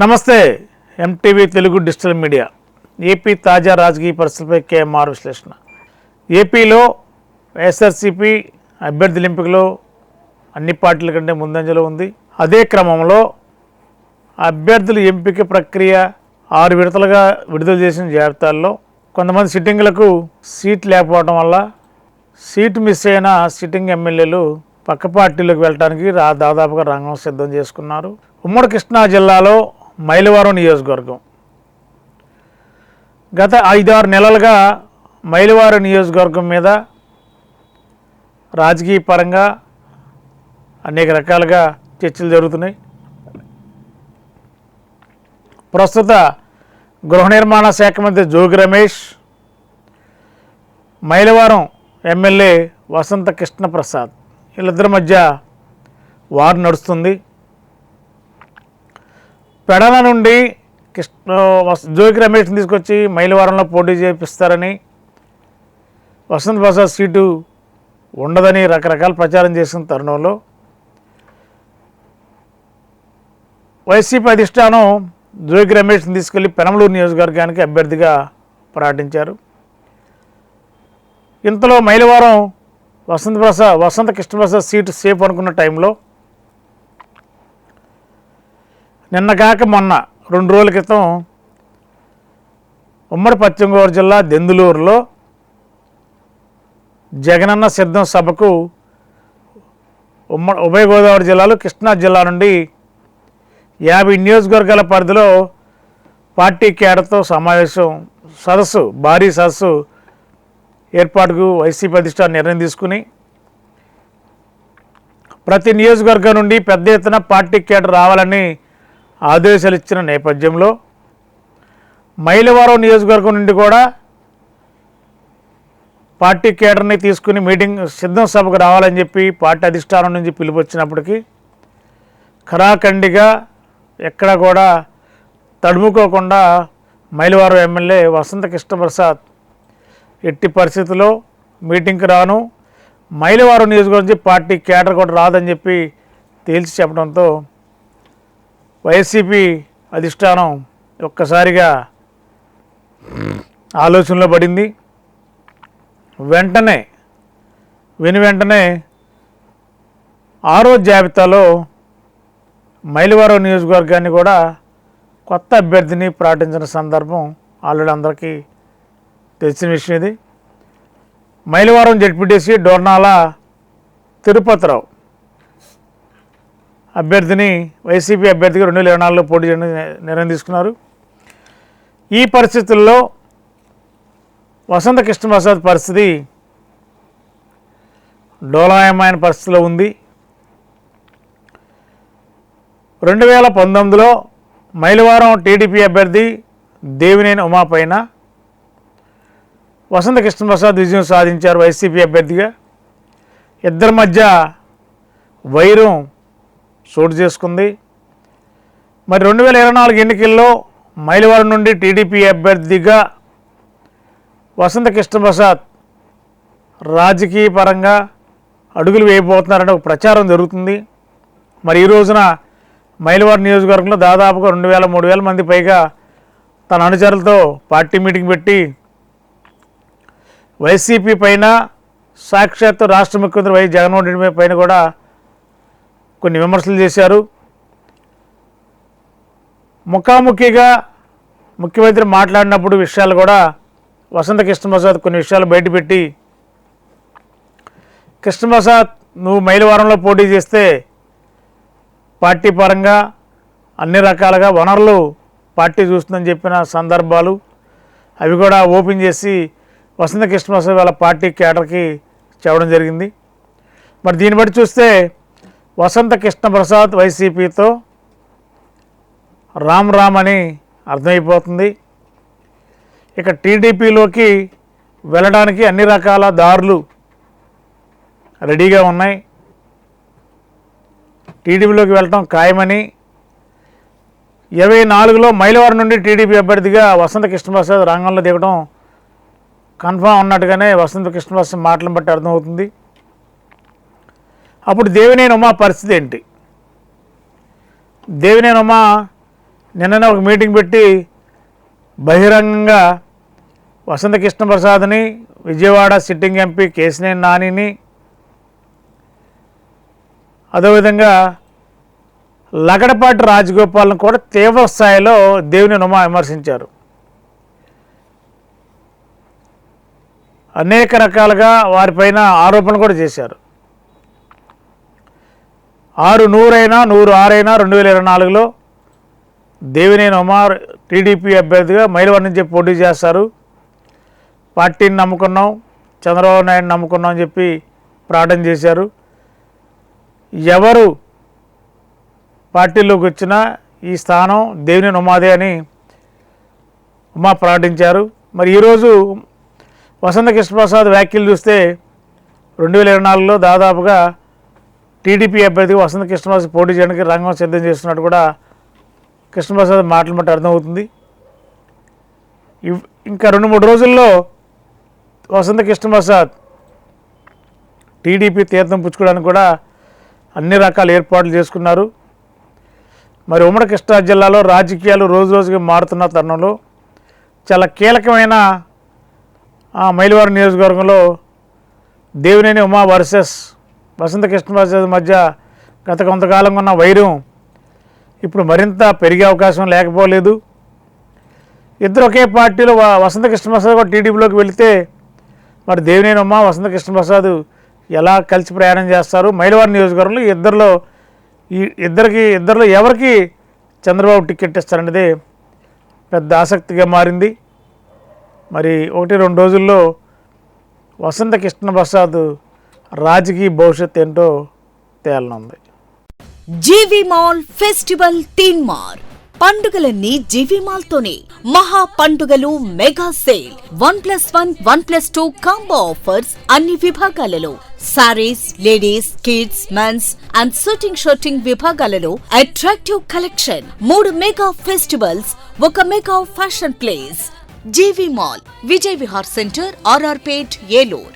నమస్తే MTV Telugu digital media AP తాజా రాజకీయ పరిస్థితులపై కేఎంఆర్ విశ్లేషణ. ఏపీలో ఎస్ఆర్సీపీ అభ్యర్థుల ఎంపికలో అన్ని పార్టీల కంటే ముందంజలో ఉంది. అదే క్రమంలో అభ్యర్థుల ఎంపిక ప్రక్రియ ఆరు విడతలుగా విడుదల చేసిన జాబితాల్లో కొంతమంది సిట్టింగ్లకు సీట్ లేకపోవడం వల్ల సీటు మిస్ అయిన సిట్టింగ్ ఎమ్మెల్యేలు పక్క పార్టీలోకి వెళ్ళడానికి రా దాదాపుగా రంగం సిద్ధం చేసుకున్నారు. ఉమ్మడి కృష్ణా జిల్లాలో మైలవరం నియోజకవర్గం. గత ఐదారు నెలలుగా మైలవరం నియోజకవర్గం మీద రాజకీయ పరంగా అనేక రకాలుగా చర్చలు జరుగుతున్నాయి. ప్రస్తుత గృహ నిర్మాణ శాఖ మంత్రి జోగి రమేష్ మైలవరం ఎమ్మెల్యే వసంత కృష్ణప్రసాద్ వీళ్ళిద్దరి మధ్య వారు నడుస్తుంది. పెడల నుండి కృష్ణ వస- జోగి రమేష్ని తీసుకొచ్చి మైలవరంలో పోటీ చేపిస్తారని వసంత్ ప్రసాద్ సీటు ఉండదని రకరకాల ప్రచారం చేసిన తరుణంలో వైసీపీ అధిష్టానం జోగి రమేష్ని తీసుకెళ్ళి పెనమలూరు నియోజకవర్గానికి అభ్యర్థిగా ప్రకటించారు. ఇంతలో మైలవరం వసంత ప్రసాద్ వసంత కృష్ణప్రసాద్ సీటు సేఫ్ అనుకున్న టైంలో నిన్న కాక మొన్న రెండు రోజుల క్రితం ఉమ్మడి పశ్చిమ గోదావరి జిల్లా దెందులూరులో జగనన్న సిద్ధం సభకు ఉమ్మడి ఉభయ గోదావరి జిల్లాలో కృష్ణా జిల్లా నుండి యాభై నియోజకవర్గాల పరిధిలో పార్టీ కేడర్తో సమావేశం సదస్సు భారీ సదస్సు ఏర్పాటుకు వైసీపీ అధిష్టానం నిర్ణయం తీసుకుని ప్రతి నియోజకవర్గం నుండి పెద్ద ఎత్తున పార్టీ కేటర్ రావాలని ఆదేశాలు ఇచ్చిన నేపథ్యంలో మైలవరం నియోజకవర్గం నుండి కూడా పార్టీ కేడర్ని తీసుకుని మీటింగ్ సిద్ధం సభకు రావాలని చెప్పి పార్టీ అధిష్టానం నుంచి పిలుపు వచ్చినప్పటికీ ఖరాఖండిగా ఎక్కడ కూడా తడుముకోకుండా మైలవరం ఎమ్మెల్యే వసంత కృష్ణప్రసాద్ ఎట్టి పరిస్థితుల్లో మీటింగ్కి రాను మైలవరం నియోజకవర్గం నుంచి పార్టీ కేటర్ కూడా రాదని చెప్పి తేల్చి చెప్పడంతో వైసీపీ అధిష్టానం ఒక్కసారిగా ఆలోచనలో పడింది. వెంటనే విని వెంటనే ఆరో జాబితాలో మైలవరం నియోజకవర్గాన్ని కూడా కొత్త అభ్యర్థిని ప్రకటించిన సందర్భం ఆల్రెడీ అందరికీ తెలిసిన విషయం ఇది. మైలవరం జడ్పీటీసీ డోర్నాల తిరుపతిరావు. అభ్యర్థిని వైసీపీ అభ్యర్థిగా రెండు వేల ఇరవై నాలుగులో పోటీ చేయడం నిర్ణయం తీసుకున్నారు. ఈ పరిస్థితుల్లో వసంత కృష్ణప్రసాద్ పరిస్థితి డోలాయమైన పరిస్థితిలో ఉంది. రెండు వేల పంతొమ్మిదిలో మైలవారం టీడీపీ అభ్యర్థి దేవినేని ఉమా పైన వసంత కృష్ణప్రసాద్ విజయం సాధించారు వైసీపీ అభ్యర్థిగా. ఇద్దరి మధ్య వైరం చోటు చేసుకుంది. మరి రెండు వేల ఇరవై నాలుగు ఎన్నికల్లో మైలవరం నుండి టీడీపీ అభ్యర్థిగా వసంత కృష్ణప్రసాద్ రాజకీయ పరంగా అడుగులు వేయబోతున్నారనే ఒక ప్రచారం జరుగుతుంది. మరి ఈ రోజున మైలవరం నియోజకవర్గంలో దాదాపుగా రెండు వేల మూడు వేల మంది పైగా తన అనుచరులతో పార్టీ మీటింగ్ పెట్టి వైసీపీ పైన సాక్షాత్తు రాష్ట్ర ముఖ్యమంత్రి వైఎస్ జగన్మోహన్ రెడ్డి పైన కూడా కొన్ని విమర్శలు చేశారు. ముఖాముఖిగా ముఖ్యమంత్రి మాట్లాడినప్పుడు విషయాలు కూడా వసంత కృష్ణప్రసాద్ కొన్ని విషయాలు బయటపెట్టి కృష్ణప్రసాద్ నువ్వు మైలవరంలో పోటీ చేస్తే పార్టీ పరంగా అన్ని రకాలుగా వనరులు పార్టీ చూస్తుందని చెప్పిన సందర్భాలు అవి కూడా ఓపెన్ చేసి వసంత కృష్ణప్రసాద్ వాళ్ళ పార్టీ కేటర్కి చెప్పడం జరిగింది. మరి దీన్ని బట్టి చూస్తే వసంత కృష్ణప్రసాద్ వైసీపీతో రామ్ రామ్ అని అర్థమైపోతుంది. ఇక టీడీపీలోకి వెళ్ళడానికి అన్ని రకాల దారులు రెడీగా ఉన్నాయి. టీడీపీలోకి వెళ్ళటం ఖాయమని ఇరవై నాలుగులో మైలవరం నుండి టీడీపీ అభ్యర్థిగా వసంత కృష్ణప్రసాద్ రంగంలో దిగడం కన్ఫామ్ ఉన్నట్టుగానే వసంత కృష్ణప్రసాద్ మాటలను బట్టి అర్థమవుతుంది. అప్పుడు దేవినేని ఉమా పరిస్థితి ఏంటి? దేవినేని ఉమా నిన్ననే ఒక మీటింగ్ పెట్టి బహిరంగంగా వసంత కృష్ణప్రసాద్ని విజయవాడ సిట్టింగ్ ఎంపీ కేసినేని నానిని అదేవిధంగా లగడపాటి రాజగోపాల్ని కూడా తీవ్ర స్థాయిలో దేవుని నుమ విమర్శించారు. అనేక రకాలుగా వారిపైన ఆరోపణలు కూడా చేశారు. ఆరు నూరైనా నూరు ఆరైనా రెండు వేల ఇరవై నాలుగులో దేవినేని ఉమార్ టీడీపీ అభ్యర్థిగా మైలవరం నుంచి పోటీ చేస్తారు. పార్టీని నమ్ముకున్నాం చంద్రబాబు నాయుడు నమ్ముకున్నాం అని చెప్పి ప్రకటన చేశారు. ఎవరు పార్టీలోకి వచ్చినా ఈ స్థానం దేవినేని ఉమాదే అని ఉమా ప్రకటించారు మరి ఈరోజు వసంత కృష్ణప్రసాద్ వ్యాఖ్యలు చూస్తే రెండు వేల ఇరవై నాలుగులో దాదాపుగా టీడీపీ అభ్యర్థి వసంత కృష్ణప్రసాద్ పోటీ చేయడానికి రంగం సిద్ధం చేస్తున్నట్టు కూడా కృష్ణప్రసాద్ మాటలు మాట అర్థమవుతుంది. ఇవ్- ఇంకా రెండు మూడు రోజుల్లో వసంత కృష్ణప్రసాద్ టీడీపీ తీర్థం పుచ్చుకోవడానికి కూడా అన్ని రకాల ఏర్పాట్లు చేసుకున్నారు. మరి ఉమ్మడి కృష్ణా జిల్లాలో రాజకీయాలు రోజు రోజుకి మారుతున్న తరుణంలో చాలా కీలకమైన ఆ, నియోజకవర్గంలో దేవినేని ఉమా వర్సెస్ వసంత కృష్ణప్రసాద్ మధ్య గత కొంతకాలంగా ఉన్న వైరం ఇప్పుడు మరింత పెరిగే అవకాశం లేకపోలేదు. ఇద్దరు ఒకే పార్టీలో వసంత కృష్ణప్రసాద్ కూడా టీడీపీలోకి వెళితే మరి దేవినేని వసంత కృష్ణప్రసాద్ ఎలా కలిసి ప్రయాణం చేస్తారు? మైలవారి నియోజకవర్గంలో ఇద్దరిలో ఈ ఇద్దరికి ఇద్దరిలో ఎవరికి చంద్రబాబు టికెట్ ఇస్తారనేది పెద్ద ఆసక్తిగా మారింది. మరి ఒకటి రెండు రోజుల్లో వసంత కృష్ణప్రసాద్ రాజకీయ భవిష్యత్ ఏంటో తేలనుంది. జీవి మాల్ ఫెస్టివల్ తీన్ మార్ పండుగలన్నీ జీవి మాల్ తోనే మహా పండుగలు mega sale. One plus one one plus two combo offers అన్ని విభాగాలలో. Saris ladies kids men's and suiting విభాగాలలో అట్రాక్టివ్ కలెక్షన్. మూడు మెగా ఫెస్టివల్స్ ఒక mega fashion place. GV mall Vijay Vihar centre RRPet Eluru.